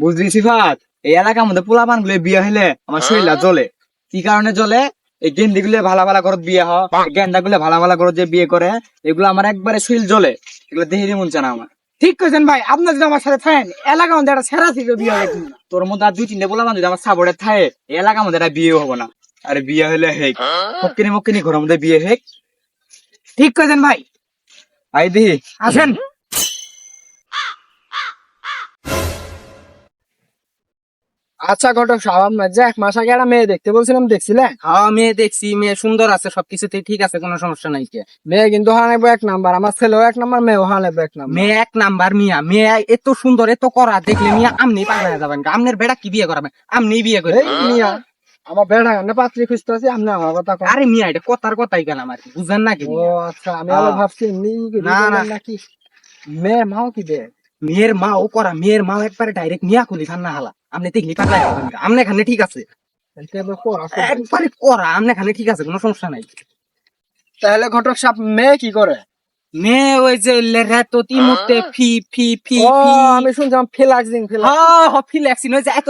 বুঝলি সিফাত? এই এলাকার মধ্যে পোলাপানগুলো বিয়ে হইলে আমার শরীরটা জ্বলে। কি কারণে জ্বলে? এই গেন্দি গুলো ভালো ভালো করত বিয়ে হয় গেন্দা গুলো ভালো ভালো করত যে বিয়ে করে এগুলো আমার একবারে শরীর জ্বলে। এগুলো দেখে মন চায় না আমার। ঠিক কইছেন ভাই আপনার যদি আমার সাথে থাকেন এলাকা মধ্যে একটা সেরা থেকে বিয়ে কিন্তু। তোর মধ্যে আর দুই তিনটে পোলাপান যদি আমার সাপোর্টে থাকে এই এলাকার মধ্যে একটা বিয়ে হব না। আরে বিয়ে হলে হেক মক্কিনি মক্কিনি ঘরের মধ্যে বিয়ে হেক। ঠিক কইছেন ভাই। আই দিহি। আসেন। আচ্ছা ঘটক আপনার যে এক মাস আগে একটা মেয়ে দেখতে বলছিলাম দেখছিলে? হ্যাঁ মেয়ে দেখছি মেয়ে সুন্দর আছে সবকিছুতেই ঠিক আছে কোনো সমস্যা নাই। কে মেয়ে কিন্তু হা নেব এক নাম্বার আমার ছেলেও এক নাম্বার মেয়েও হা নেব এক নাম্বার। মেয়ে এক নাম্বার মিয়া মেয়ে এত সুন্দর এত করা দেখলে মিয়া আমনি পাগল যাবেন। আমনের বেড়া কি বিয়ে করাবেন আমনি বিয়ে করে। মিয়া আমার বেড়া গানে পাত্রী খুঁজতে আছি আপনি আমার কথা। আরে মিয়া এটা কথার কথাই গেলাম আর কি বুঝেন নাকি ও আচ্ছা আমি আবার। ভাবছি না, না। নাকি? মেয়ে মাও কি দে মেয়ের মা ও করা মেয়ের মা একবারে ডাইরেক্ট মিয়া খুলি না হালা। আপনি দেখলি পাগল হয়ে এখানে ঠিক আছে। একবারে করা এখানে ঠিক আছে কোনো সমস্যা নাই। তাহলে ঘটক সাহেব মেয়ে কি করে? মেয়ে ওই যে রেতো তিমুতে ফি ফি ফি ফি। আমি শুনছিলাম ফিলাক্সিং ফিলাক্স হ্যাঁ হ্যাঁ ফিলাক্সিন ওই যে এত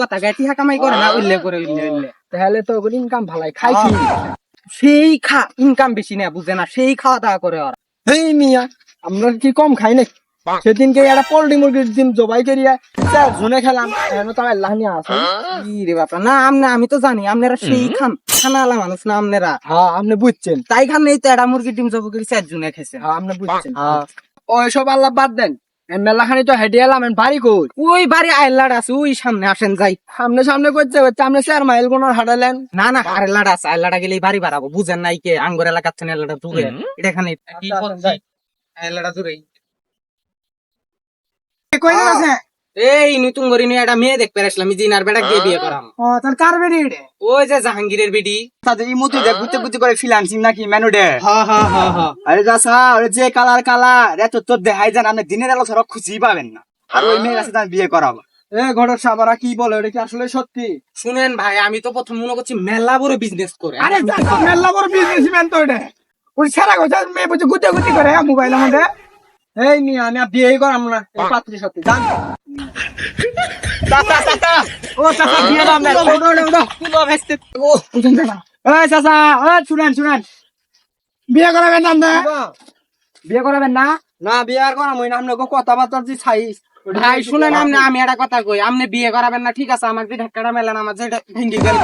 কথা গায়ে টিহা কামাই করে না উল্লেখ করে উল্লেখ উল্লেখ তাহলে তো ইনকাম ভালাই খাই কি? সেই খা ইনকাম বেশি না বুঝে না সেই খাওয়া দাওয়া করে ওরা। এই মিয়া আমরা কি কম খাই নাকি? সেদিনকে একটা পোল্ট্রি মুরগির ডিম জবাই করিয়া চার জনে খেলাম। এখন তো আল্লাহ নিয়ে আসে কি রে বাপরা? না আমনে আমি তো জানি আপনারা সেই খান খানা আলা মানুষ না আপনারা হ্যাঁ আপনি বুঝছেন। তাই খান এই তো একটা মুরগির ডিম জব করে চার জনে খেছে হ্যাঁ আপনি বুঝছেন। হ্যাঁ। ওই সব আল্লাহ বাদ দেন। মেলাখানি তো হেঁটে এলাম বাড়ি কই? ওই বাড়ি আইলাড আছে ওই সামনে আসেন যাই। সামনে সামনে করছে হচ্ছে আপনি চার মাইল কোন হাঁটালেন না না আরেলাড আছে আইলাডা গেলে বাড়ি বাড়াবো। বুঝেন নাই কে আঙ্গুর এলাকার থেকে দূরে। এটা এখানে আচ্ছা, আচ্ছা, যাই। এলাকা দূরে কই আছে এই নতুন করে নিয়ে একটা মেয়ে দেখতে আসলাম জিনার বেটা গিয়ে বিয়ে করাম। ও তার কার বেড়ে এটা? ওই যে জাহাঙ্গীরের বিডি তাদের এই মতো যে গুতে গুতে করে ফ্রিল্যান্সিং নাকি ম্যানুডে হ্যাঁ হ্যাঁ হ্যাঁ হ্যাঁ আরে যাসা ওরে যে কালার কালার এত তোর দেখাই যান আপনি দিনের আলো ছাড়া খুঁজি পাবেন না। আর ওই মেয়ের কাছে তো বিয়ে করাবো। এ ঘটক সাবারা কি বলে? এটা কি আসলে সত্যি? শুনেন ভাই আমি তো প্রথম মনে করছি মেলা বড় বিজনেস করে। আরে মেলা বড় বিজনেসম্যান তো এটা। ওই সারা কথা মেয়ে বলছে গুতে গুতি করে মোবাইল মধ্যে? এই নিয়ে আমি আর বিয়ে করাম না। এই পাত্রীর সাথে জান চাচা চাচা ও চাচা বিয়ে দাম না উঠো, উঠো, উঠো। তুলো ভেস্তে ও বুঝেন না এই চাচা ও শুনেন শুনেন। বিয়ে করাবেন না আপনি? বিয়ে করাবেন না? না বিয়ে আর করাম ওই না আপনাকে কথাবার্তা যে ছাই। ভাই শুনেন আপনি আমি একটা কথা কই। আপনি বিয়ে করাবেন না ঠিক আছে? আমার যে ঢাকাটা মেলান আমার যে ভেঙ্গি গেল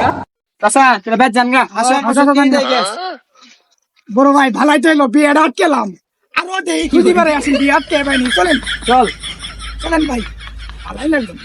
চাচা তোরা বেদ জান গা বড় ভাই ভালাই তো এলো বিয়ে আটকেলাম দেখি খুঁজি পারে আসেন বিয়ে আটকে পাইনি চলেন। চল। চলেন ভাই। ভালোই লাগল।